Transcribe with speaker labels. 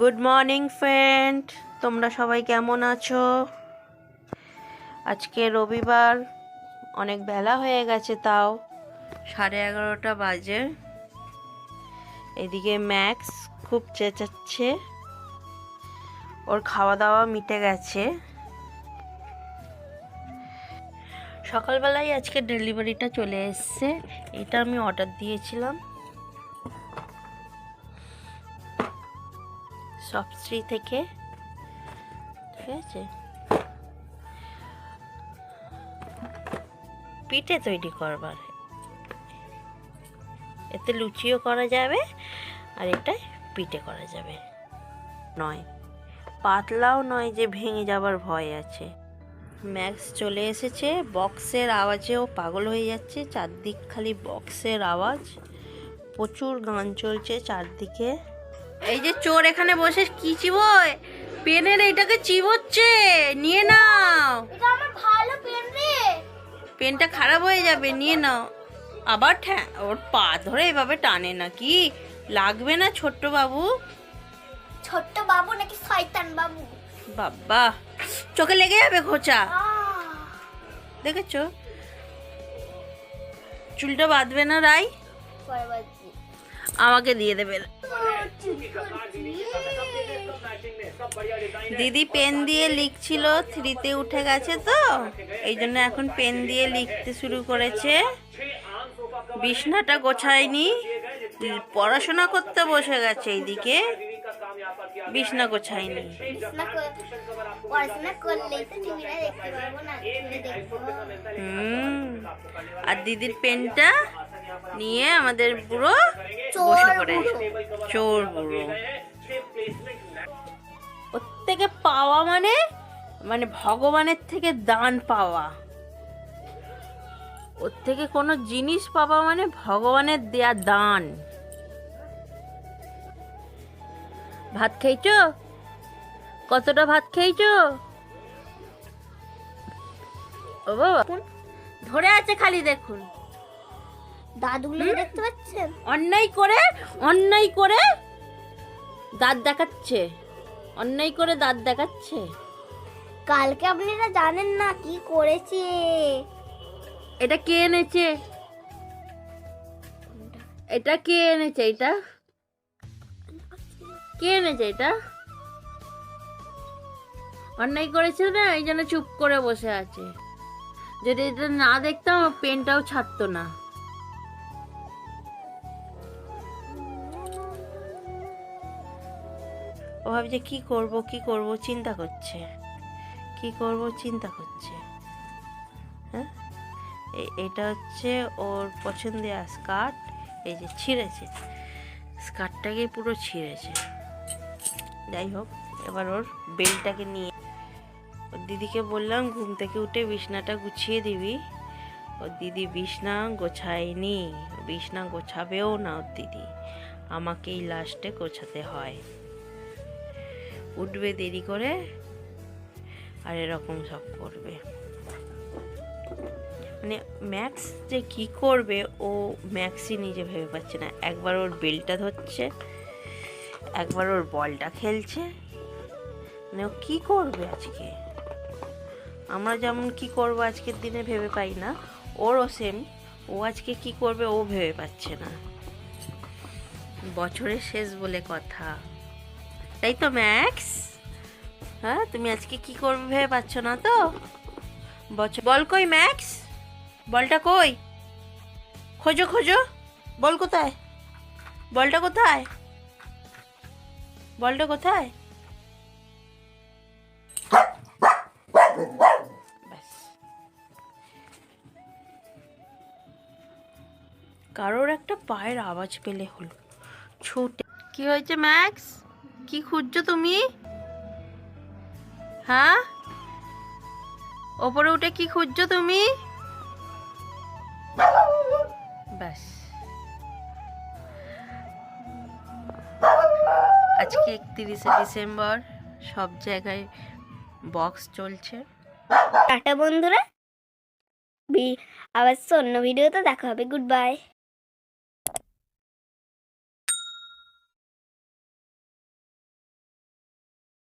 Speaker 1: Good morning friend তোমরা সবাই কেমন আছো? আজকে রবিবার, অনেক বেলা হয়ে গেছে তাও, সাড়ে এগারোটা বাজে। এদিকে ম্যাক্স খুব চেঁচাচ্ছে। ওর খাওয়া দাওয়া মিটে গেছে। সকালবেলায় আজকে ডেলিভারিটা চলে এসছে। এটা আমি অর্ডার দিয়েছিলাম। সবশ্রী থেকে। ঠিক আছে? পিঠে তৈরি করবার। এতে লুচিও করা যাবে আর এটাই পিঠে করা যাবে। নয়। পাতলাও নয় যে ভেঙে যাবার ভয় আছে। ম্যাক্স চলে এসেছে। বক্সের আওয়াজেও পাগল হয়ে যাচ্ছে। চারদিক খালি বক্সের আওয়াজ। প্রচুর গান চলছে চারদিকে। এই যে চোর এখানে বসে কি চিবোয়? পেনের এইটাকে চিবোচ্ছে নিয়ে নাও। পেনটা খারাপ হয়ে যাবে নিয়ে নাও। আবার ঠ্যা ওর পা ধরে এভাবে টানে নাকি? লাগবে না ছোট্ট বাবু?
Speaker 2: ছোট্ট বাবু নাকি শয়তান বাবু?
Speaker 1: বাবা চোখে লেগে যাবে খোঁচা? দেখেছ? চুলটা বাঁধবে না রাই। আমাকে দিয়ে দেবে।
Speaker 2: ও, চুরি করছি।
Speaker 1: দিদি পেন দিয়ে লিখছিল থ্রিতে উঠে গেছে তো এই জন্য এখন পেন দিয়ে লিখতে শুরু করেছে। বিছনাটা গোছায়নি পড়াশোনা করতে বসে গেছে এইদিকে বিছনা গোছায়নি। হুম আর দিদির পেনটা? নিয়ে আমাদের বুড়ো
Speaker 2: চোর বুড়ো।
Speaker 1: ওর থেকে পাওয়া মানে মানে ভগবানের থেকে দান পাওয়া। ওর থেকে কোনো জিনিস পাওয়া মানে ভগবানের দেয়া দান। ভাত খেয়েছো? কতটা ভাত খেয়েছ? ও ধরে আছে খালি দেখুন।
Speaker 2: দাদুগুলো দেখতে পাচ্ছেন?
Speaker 1: অন্যায় করে অন্যায় করে দাঁত দেখাচ্ছে। অন্যায় করে দাঁত দেখাচ্ছে।
Speaker 2: কালকে আপনারা জানেন না কি করেছে।
Speaker 1: এটা কে এনেছে? এটা কে এনেছে এটা? কে এনেছে এটা? অন্যায় করেছিল না এই জন্য চুপ করে বসে আছে। যদি এটা না দেখতাম পেনটাও ছাড়তো না। ও ভাবছে, কি করব কি করব? চিন্তা করছে। কি করব? চিন্তা করছে। হ্যাঁ? এটা হচ্ছে ওর পছন্দের স্কার্ট, এই যে ছিঁড়েছে। স্কার্টটাকে পুরো ছিঁড়েছে। যাই হোক, এবার ওর বেলটাকে নিয়ে ওর দিদিকে বললাম, ঘুম থেকে উঠে বিছনাটা গুছিয়ে দিবি। ওর দিদি, বিছনা গোছায়নি, বিছনা গোছাবেও না ওর দিদি। আমাকেই লাস্টে গোছাতে হয়। উঠবে দেরি করে আর এরকম সব করবে। মানে ম্যাক্স যে কি করবে, ও ম্যাক্সই নিজে ভেবে পাচ্ছে না। একবার ওর বেলটা ধরছে, একবার ওর বলটা খেলছে মানে ও কী করবে আজকে? আমরা যেমন কি করব আজকের দিনে ভেবে পাই না, ওরও সেম ও আজকে কি করবে, ও ভেবে পাচ্ছে না। বছরের শেষ বলে কথা। তাই তো ম্যাক্স হ্যাঁ তুমি আজকে কি করবে ভেবে পাচ্ছ না তো? বছর বল কই ম্যাক্স বলটা কই? খোঁজো খোঁজো। বল কোথায়? বলটা কোথায়? বলটা কোথায়? কারোর একটা পায়ের আওয়াজ পেলে হলো। ছুটে কি হয়েছে ম্যাক্স কি খুঁজছো তুমি? হ্যাঁ? ওপরে উঠে কি খুঁজছো তুমি? ব্যাস। আজকে একত্রিশে ডিসেম্বর, সব জায়গায় বক্স চলছে।
Speaker 2: টাটা বন্ধুরা। আবার অন্য ভিডিওতে দেখা হবে। Good bye